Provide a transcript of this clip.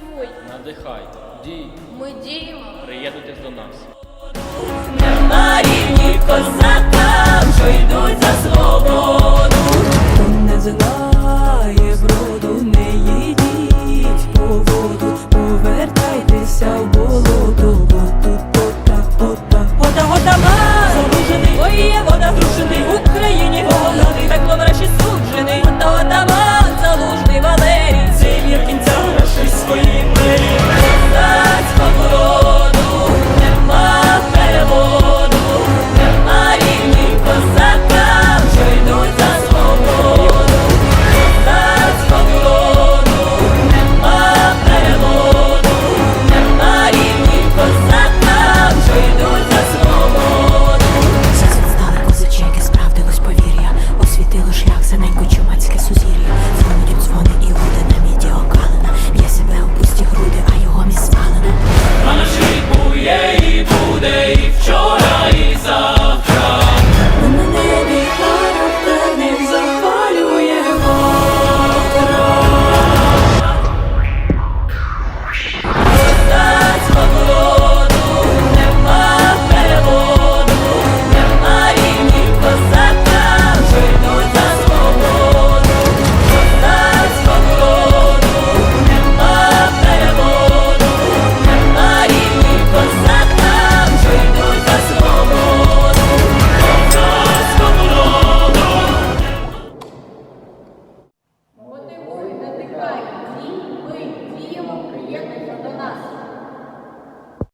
мотивуй, надихай, дій. Ми діємо. Приєднуйтесь до нас. Нема рівні козаки.